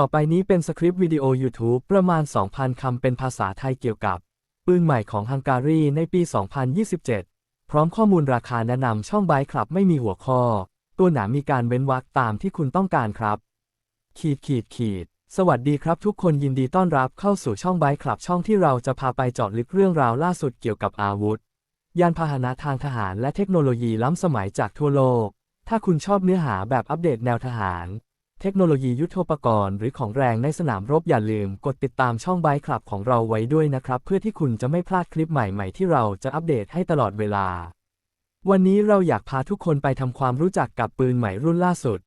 ต่อไปนี้เป็นสคริปต์วิดีโอ YouTube ประมาณ 2,000 คำเป็นภาษาไทยเกี่ยวกับ ปืนใหม่ของฮังการีในปี 2027 พร้อมข้อมูลราคาแนะนำช่องไบค์ครับไม่มีหัวข้อ ตัวหนามีการเว้นวรรคตามที่คุณต้องการครับ ขีดขีดขีด สวัสดีครับทุกคนยินดีต้อนรับเข้าสู่ช่องไบค์ครับช่องที่เราจะพาไปเจาะลึกเรื่องราวล่าสุดเกี่ยวกับอาวุธ ยานพาหนะทางทหารและเทคโนโลยีล้ำสมัยจากทั่วโลก ถ้าคุณชอบเนื้อหาแบบอัปเดตแนวทหาร เทคโนโลยียุทโธปกรณ์หรือของแรงในสนามรบอย่าลืมกดติดตามช่องไบค์คลับของเราไว้ด้วยนะครับ เพื่อที่คุณจะไม่พลาดคลิปใหม่ๆ ที่เราจะอัปเดตให้ตลอดเวลา วันนี้เราอยากพาทุกคนไปทำความรู้จักกับปืนใหม่รุ่นล่าสุด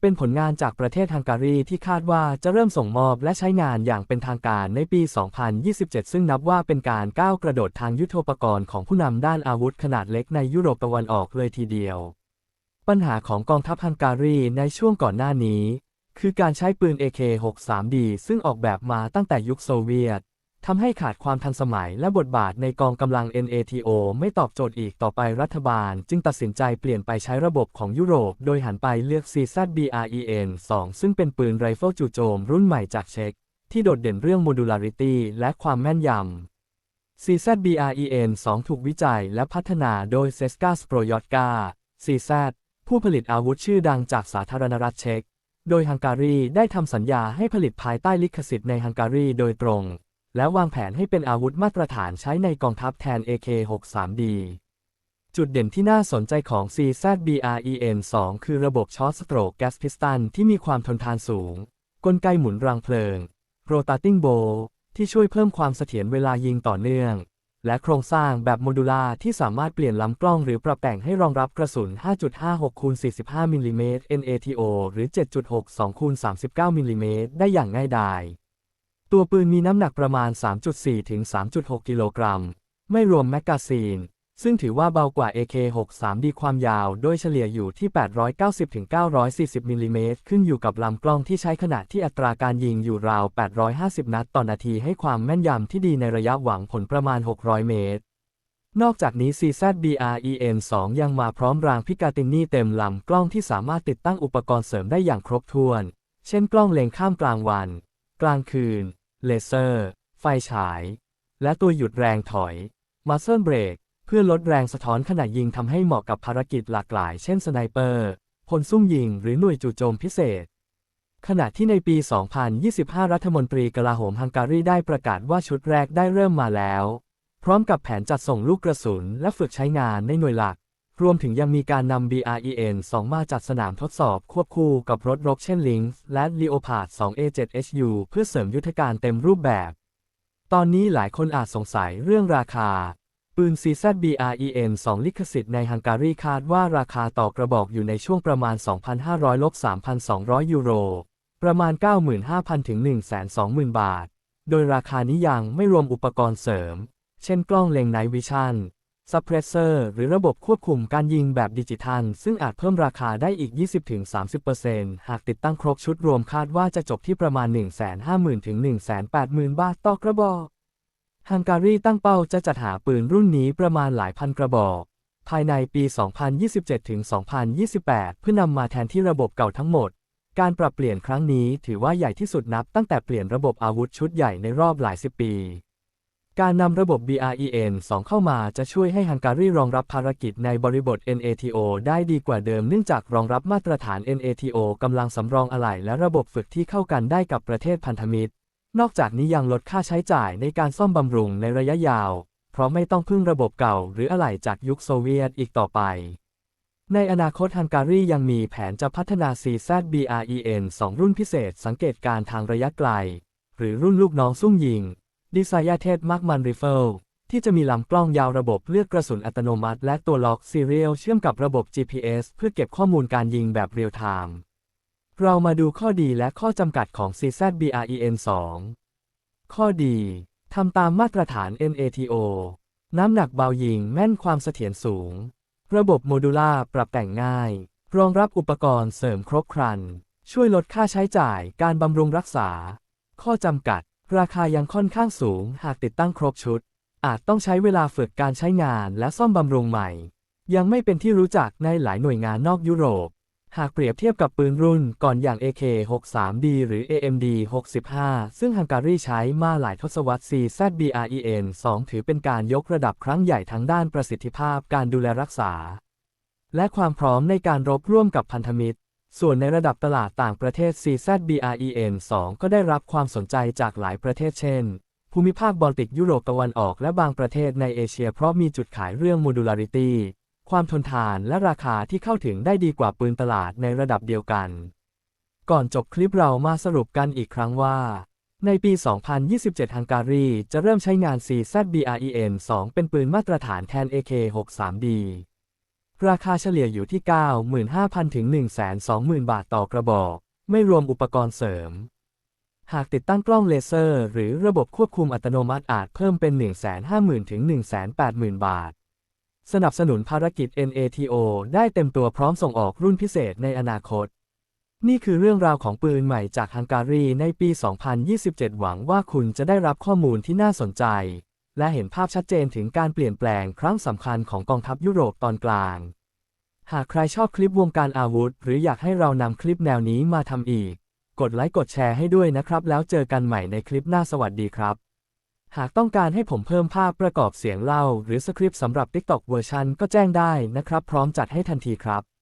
เป็นผลงานจากประเทศฮังการีที่คาดว่าจะเริ่มส่งมอบและใช้งานอย่างเป็นทางการในปี 2027 ซึ่งนับว่าเป็นการก้าวกระโดดทางยุทโธปกรณ์ของผู้นำด้านอาวุธขนาดเล็กในยุโรปตะวันออกเลยทีเดียว ปัญหาของกองทัพฮังการีในช่วงก่อนหน้านี้ คือการใช้ปืน AK-63D ซึ่งออกแบบมาตั้งแต่ยุคโซเวียตทำให้ขาดความทันสมัยและบทบาทในกองกำลัง NATO ไม่ตอบโจทย์อีกต่อไปรัฐบาล จึงตัดสินใจเปลี่ยนไปใช้ระบบของยุโรป โดยหันไปเลือก CZBREN-2 ซึ่งเป็นปืนไรเฟิลจู่โจมรุ่นใหม่จากเช็กที่โดดเด่นเรื่อง modularity และความแม่นยำ CZBREN-2 ถูกวิจัยและพัฒนาโดย c e s k a s p r o y o t k a CZ ผู้ผลิตอาวุธชื่อดังจากสาธารณรัฐเช็ก โดยฮังการีได้ทำสัญญาให้ผลิตภายใต้ลิขสิทธิ์ในฮังการีโดยตรง และวางแผนให้เป็นอาวุธมาตรฐานใช้ในกองทัพแทน AK-63D จุดเด่นที่น่าสนใจของ CZBREN-2 คือระบบช็อตสโตรกแก๊สพิสตันที่มีความทนทานสูง กลไกหมุนรางเพลิง rotating bow ที่ช่วยเพิ่มความเสถียรเวลายิงต่อเนื่อง และโครงสร้างแบบโมดูลาที่สามารถเปลี่ยนลำกล้องหรือปรับแต่งให้รองรับกระสุน 5.56คูณ45มิลลิเมตร NATO หรือ 7.62คูณ39มิลลิเมตรได้อย่างง่ายดาย ตัวปืนมีน้ำหนักประมาณ 3.4 ถึง 3.6 กิโลกรัม ไม่รวมแมกกาซีน ซึ่งถือว่าเบากว่า AK-63D ความยาว โดยเฉลี่ยอยู่ที่ 890ถึง940 มิลลิเมตร ขึ้นอยู่กับลำกล้องที่ใช้ขนาดที่อัตราการยิงอยู่ราว 850 นัดต่อนาทีให้ความแม่นยำที่ดีในระยะหวังผลประมาณ 600 เมตร นอกจากนี้ CZBREN-2 ยังมาพร้อมรางพิกาตินี่เต็มลำกล้องที่สามารถติดตั้งอุปกรณ์เสริมได้อย่างครบถ้วน เช่น กล้องเลงข้ามกลางวัน กลางคืน เลเซอร์ ไฟฉาย และตัวหยุดแรงถอย มาเซิลเบรก เพื่อลดแรงสะท้อนขณะยิงทำให้เหมาะกับภารกิจหลากหลาย เช่นสไนเปอร์พลซุ่มยิง หรือหน่วยจู่โจมพิเศษ ขณะที่ในปี 2025 รัฐมนตรีกลาโหมฮังการีได้ประกาศว่าชุดแรกได้เริ่มมาแล้ว พร้อมกับแผนจัดส่งลูกกระสุน และฝึกใช้งานในหน่วยหลัก รวมถึงยังมีการนำ BREN-2 มาจัดสนามทดสอบควบคู่กับรถรบเช่น Lynx และ Leopard 2A7HU เพื่อเสริมยุทธการเต็มรูปแบบ ตอนนี้หลายคนอาจสงสัยเรื่องราคา ปืน CZBREN-2 ลิขสิทธิ์ในฮังการีคาดว่าราคาต่อกระบอกอยู่ในช่วงประมาณ 2,500ลบ3,200 ยูโร ประมาณ 95,000 ถึง 120,000 บาท โดยราคานี้ยังไม่รวมอุปกรณ์เสริม เช่นกล้องเลงไนวิชั่นซับเพรสเซอร์หรือระบบควบคุมการยิงแบบดิจิทัล ซึ่งอาจเพิ่มราคาได้อีก 20-30%หากติดตั้งครบชุดรวมคาดว่าจะจบที่ประมาณ 150,000 ถึง 180,000 บาทต่อกระบอก ฮังการีตั้งเป้าจะจัดหาปืนรุ่นนี้ประมาณหลายพันกระบอก ภายในปี 2027 ถึง 2028 เพื่อนำมาแทนที่ระบบเก่าทั้งหมด การปรับเปลี่ยนครั้งนี้ถือว่าใหญ่ที่สุดนับตั้งแต่เปลี่ยนระบบอาวุธชุดใหญ่ในรอบหลายสิบปี การนำระบบ BREN-2 เข้ามาจะช่วยให้ฮังการีรองรับภารกิจในบริบท NATO ได้ดีกว่าเดิมเนื่องจากรองรับมาตรฐาน NATO กำลังสำรองอะไหล่และระบบฝึกที่เข้ากันได้กับประเทศพันธมิตร นอกจากนี้ยังลดค่าใช้จ่ายในการซ่อมบำรุงในระยะยาว เพราะไม่ต้องพึ่งระบบเก่าหรืออะไหล่จากยุคโซเวียตอีกต่อไป ในอนาคตฮังการียังมีแผนจะพัฒนา CZBREN-2 รุ่นพิเศษสังเกตการทางระยะไกล หรือรุ่นลูกน้องซุ่มยิงดีไซยาเทสมาร์กมันริเฟลที่จะมีลำกล้องยาวระบบเลือกกระสุนอัตโนมัติ และตัวล็อกซีเรียลเชื่อมกับระบบ GPS เพื่อเก็บข้อมูลการยิงแบบเรียลไทม์ เรามาดูข้อดีและข้อจำกัดของ CZBREN-2 ข้อดี ทำตามมาตรฐาน NATO น้ำหนักเบายิงแม่นความเสถียรสูง ระบบโมดูล่าปรับแต่งง่าย รองรับอุปกรณ์เสริมครบครัน ช่วยลดค่าใช้จ่ายการบำรุงรักษา ข้อจำกัด ราคายังค่อนข้างสูงหากติดตั้งครบชุด อาจต้องใช้เวลาฝึกการใช้งานและซ่อมบำรุงใหม่ ยังไม่เป็นที่รู้จักในหลายหน่วยงานนอกยุโรป หากเปรียบเทียบกับปืนรุ่นก่อนอย่าง AK-63D หรือ AMD 65 ซึ่งฮังการีใช้มาหลายทศวรรษ CZBREN 2 ถือเป็นการยกระดับครั้งใหญ่ทั้งด้านประสิทธิภาพการดูแลรักษา และความพร้อมในการรบร่วมกับพันธมิตร ส่วนในระดับตลาดต่างประเทศ CZBREN 2 ก็ได้รับความสนใจจากหลายประเทศเช่น ภูมิภาคบอลติกยุโรปตะวันออกและบางประเทศในเอเชียเพราะมีจุดขายเรื่อง modularity ความทนทานและราคาที่เข้าถึงได้ดีกว่าปืนตลาดในระดับเดียวกัน ก่อนจบคลิปเรามาสรุปกันอีกครั้งว่า ในปี 2027 ฮังการีจะเริ่มใช้งาน CZBREN 2 เป็นปืนมาตรฐานแทน AK-63D ราคาเฉลี่ยอยู่ที่ 95,000 ถึง 120,000 บาทต่อกระบอก ไม่รวมอุปกรณ์เสริม หากติดตั้งกล้องเลเซอร์ หรือระบบควบคุมอัตโนมัติอาจเพิ่มเป็น 150,000 ถึง 180,000 บาท สนับสนุนภารกิจ NATO ได้เต็มตัวพร้อมส่งออกรุ่นพิเศษในอนาคต นี่คือเรื่องราวของปืนใหม่จากฮังการีในปี 2027 หวังว่าคุณจะได้รับข้อมูลที่น่าสนใจ และเห็นภาพชัดเจนถึงการเปลี่ยนแปลงครั้งสำคัญของกองทัพยุโรปตอนกลาง หากใครชอบคลิปวงการอาวุธ หรืออยากให้เรานำคลิปแนวนี้มาทำอีก กดไลค์กดแชร์ให้ด้วยนะครับ แล้วเจอกันใหม่ในคลิปหน้าสวัสดีครับ หากต้องการให้ผมเพิ่มภาพประกอบเสียงเล่า หรือสคริปต์สำหรับ TikTok เวอร์ชันก็แจ้งได้นะครับ พร้อมจัดให้ทันทีครับ